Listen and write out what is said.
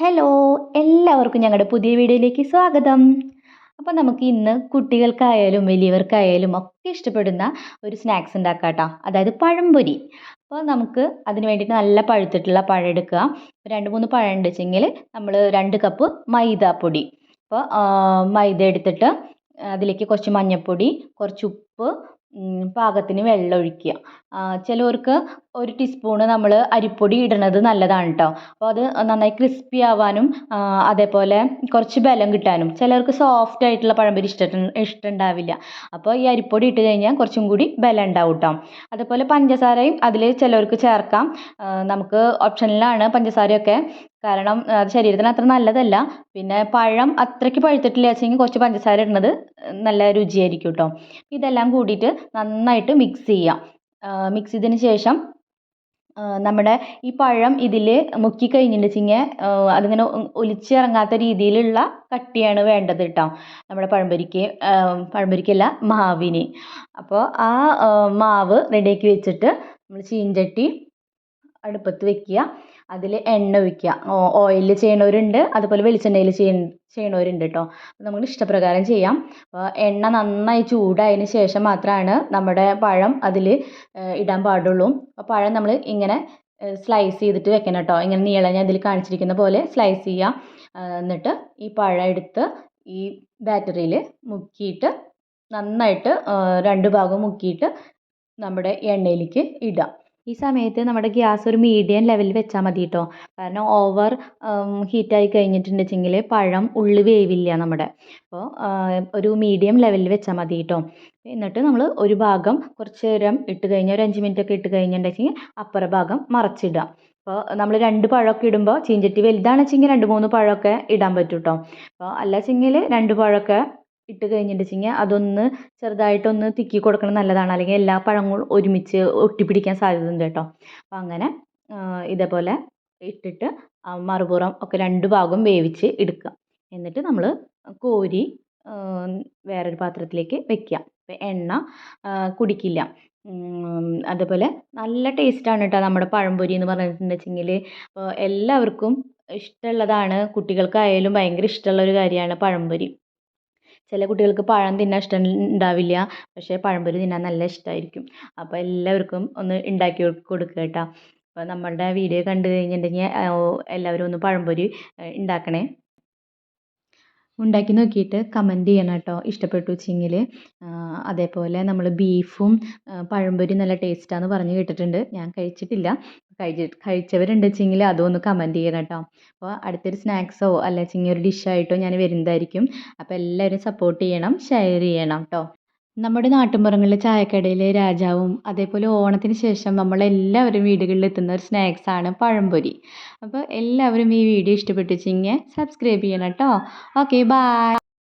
Hello എല്ലാവർക്കും ഞങ്ങളുടെ പുതിയ വീഡിയോയിലേക്ക് സ്വാഗതം. അപ്പോൾ നമുക്ക് ഇന്ന് കുട്ടികൾക്കായാലും വലിയവർക്കായാലും ഒക്കെ ഇഷ്ടപ്പെടുന്ന ഒരു സ്നാക്സ് ഉണ്ടാക്കാട്ടോ അതായത് പഴംപൊരി. അപ്പോൾ നമുക്ക് അതിന് വേണ്ടിയിട്ട് നല്ല പഴുത്തിട്ടുള്ള പഴം എടുക്കുക. രണ്ട് മൂന്ന് പഴം ഉണ്ട് വെച്ചെങ്കിൽ നമ്മൾ രണ്ട് കപ്പ് മൈദാപ്പൊടി. അപ്പോൾ മൈദ എടുത്തിട്ട് അതിലേക്ക് കുറച്ച് മഞ്ഞൾപ്പൊടി കുറച്ച് ഉപ്പ് പാകത്തിന് വെള്ളം ഒഴിക്കുക ചിലവർക്ക് ഒരു ടീസ്പൂണ് നമ്മൾ അരിപ്പൊടി ഇടുന്നത് നല്ലതാണ് കേട്ടോ അപ്പോൾ അത് നന്നായി ക്രിസ്പി ആവാനും അതേപോലെ കുറച്ച് ബലം കിട്ടാനും. ചിലർക്ക് സോഫ്റ്റ് ആയിട്ടുള്ള പഴംപൊരി ഇഷ്ടം ഇഷ്ടമുണ്ടാവില്ല അപ്പോൾ ഈ അരിപ്പൊടി ഇട്ട് കഴിഞ്ഞാൽ കുറച്ചും കൂടി ബലം ഉണ്ടാവും കേട്ടോ അതേപോലെ പഞ്ചസാരയും അതിൽ ചിലവർക്ക് ചേർക്കാം. നമുക്ക് ഓപ്ഷനിലാണ് പഞ്ചസാരയൊക്കെ കാരണം അത് ശരീരത്തിന് അത്ര നല്ലതല്ല. പിന്നെ പഴം അത്രയ്ക്ക് പഴുത്തിട്ടില്ല വെച്ചെങ്കിൽ കുറച്ച് പഞ്ചസാര ഇടുന്നത് നല്ല രുചിയായിരിക്കും കേട്ടോ ഇതെല്ലാം കൂടിയിട്ട് നന്നായിട്ട് മിക്സ് ചെയ്യാം. മിക്സ് ചെയ്തതിന് ശേഷം നമ്മുടെ ഈ പഴം ഇതിൽ മുക്കി കഴിഞ്ഞിട്ടുണ്ടെങ്കിൽ അതിങ്ങനെ ഒലിച്ചിറങ്ങാത്ത രീതിയിലുള്ള കട്ടിയാണ് വേണ്ടത് കേട്ടോ നമ്മുടെ പഴംപൊരിക്ക് പഴംപൊരിക്കല്ല മാവിന്. അപ്പോൾ ആ മാവ് റെഡിയാക്കി വെച്ചിട്ട് നമ്മൾ ചീഞ്ചട്ടി അടുപ്പത്ത് വെക്കുക. അതിൽ എണ്ണ ഒഴിക്കുക. ഓയിലിൽ ചെയ്യണവരുണ്ട്. അതുപോലെ വെളിച്ചെണ്ണയിൽ ചെയ്യ ചെയ്യണവരുണ്ട് കേട്ടോ നമുക്ക് ഇഷ്ടപ്രകാരം ചെയ്യാം. അപ്പോൾ എണ്ണ നന്നായി ചൂടായതിന് ശേഷം മാത്രമാണ് നമ്മുടെ പഴം അതിൽ ഇടാൻ പാടുള്ളൂ. അപ്പോൾ പഴം നമ്മൾ ഇങ്ങനെ സ്ലൈസ് ചെയ്തിട്ട് വെക്കണം കേട്ടോ ഇങ്ങനെ നീളം ഞാൻ ഇതിൽ കാണിച്ചിരിക്കുന്ന പോലെ സ്ലൈസ് ചെയ്യുക എന്നിട്ട് ഈ പഴം എടുത്ത് ഈ ബാറ്ററിയിൽ മുക്കിയിട്ട് നന്നായിട്ട് രണ്ട് ഭാഗവും മുക്കിയിട്ട് നമ്മുടെ എണ്ണയിലേക്ക് ഇടുക ഈ സമയത്ത് നമ്മുടെ ഗ്യാസ് ഒരു മീഡിയം ലെവലിൽ വെച്ചാൽ മതി കേട്ടോ കാരണം ഓവർ ഹീറ്റായി കഴിഞ്ഞിട്ടുണ്ടെങ്കിൽ പഴം ഉള്ളു വേവില്ല നമ്മുടെ. അപ്പോൾ ഒരു മീഡിയം ലെവലിൽ വെച്ചാൽ മതി കേട്ടോ എന്നിട്ട് നമ്മൾ ഒരു ഭാഗം കുറച്ച് നേരം ഇട്ട് കഴിഞ്ഞാൽ ഒരു അഞ്ച് മിനിറ്റ് ഒക്കെ ഇട്ട് കഴിഞ്ഞിട്ടുണ്ടെങ്കിൽ അപ്പുറ ഭാഗം മറച്ചിടുക. അപ്പോൾ നമ്മൾ രണ്ട് പഴമൊക്കെ ഇടുമ്പോൾ ചീഞ്ചട്ടി വലുതാണെന്ന് വെച്ചെങ്കിൽ രണ്ട് മൂന്ന് പഴമൊക്കെ ഇടാൻ പറ്റും കേട്ടോ അപ്പോൾ അല്ല വെച്ചെങ്കിൽ രണ്ട് പഴമൊക്കെ ഇട്ട് കഴിഞ്ഞിട്ട് കഴിഞ്ഞിട്ടുണ്ടെങ്കിൽ അതൊന്ന് ചെറുതായിട്ടൊന്ന് തിക്കി കൊടുക്കുന്നത് നല്ലതാണ്. അല്ലെങ്കിൽ എല്ലാ പഴങ്ങളും ഒരുമിച്ച് ഒട്ടിപ്പിടിക്കാൻ സാധ്യതയുണ്ട് കേട്ടോ. അപ്പം അങ്ങനെ ഇതേപോലെ ഇട്ടിട്ട് മറുപുറം ഒക്കെ രണ്ട് ഭാഗവും വേവിച്ച് എടുക്കുക. എന്നിട്ട് നമ്മൾ കോരി വേറൊരു പാത്രത്തിലേക്ക് വെക്കുക. അപ്പം എണ്ണ കുടിക്കില്ല. അതേപോലെ നല്ല ടേസ്റ്റാണ് കേട്ടോ നമ്മുടെ പഴംപൊരി എന്ന് പറഞ്ഞിട്ടുണ്ടെങ്കിൽ എല്ലാവർക്കും ഇഷ്ടമുള്ളതാണ്. കുട്ടികൾക്കായാലും ഭയങ്കര ഇഷ്ടമുള്ള ഒരു കാര്യമാണ് പഴംപൊരി. ചില കുട്ടികൾക്ക് പഴം തിന്നാൻ ഇഷ്ടം ഉണ്ടാവില്ല. പക്ഷേ പഴംപൊരി തിന്നാൻ നല്ല ഇഷ്ടമായിരിക്കും അപ്പോൾ എല്ലാവർക്കും ഒന്ന് ഉണ്ടാക്കി കൊടുക്കുക കേട്ടോ. അപ്പോൾ നമ്മളുടെ വീഡിയോ കണ്ടു കഴിഞ്ഞിട്ടുണ്ടെങ്കിൽ എല്ലാവരും ഒന്ന് പഴംപൊരി ഉണ്ടാക്കണേ. ഉണ്ടാക്കി നോക്കിയിട്ട് കമന്റ് ചെയ്യണം കേട്ടോ. ഇഷ്ടപ്പെട്ടു വെച്ചെങ്കിൽ അതേപോലെ നമ്മൾ ബീഫും പഴംപൊരി നല്ല ടേസ്റ്റാന്ന് പറഞ്ഞ് കേട്ടിട്ടുണ്ട്. ഞാൻ കഴിച്ചിട്ടില്ല. കഴിച്ച് കഴിച്ചവരുണ്ട് വെച്ചെങ്കിൽ അതൊന്ന് കമന്റ് ചെയ്യണം കേട്ടോ. അപ്പോൾ അടുത്തൊരു സ്നാക്സോ അല്ല ഒരു ഡിഷായിട്ടോ ഞാൻ വരുന്നതായിരിക്കും. അപ്പോൾ എല്ലാവരും സപ്പോർട്ട് ചെയ്യണം ഷെയർ ചെയ്യണം കേട്ടോ. നമ്മുടെ നാട്ടിൻപുറങ്ങളിലെ ചായക്കടയിലെ രാജാവും അതേപോലെ ഓണത്തിന് ശേഷം നമ്മളെല്ലാവരും വീടുകളിൽ എത്തുന്ന ഒരു സ്നാക്സാണ് പഴംപൊരി. അപ്പോൾ എല്ലാവരും ഈ വീഡിയോ ഇഷ്ടപ്പെട്ടു വെച്ചെങ്കിൽ സബ്സ്ക്രൈബ് ചെയ്യണം കേട്ടോ. Okay bye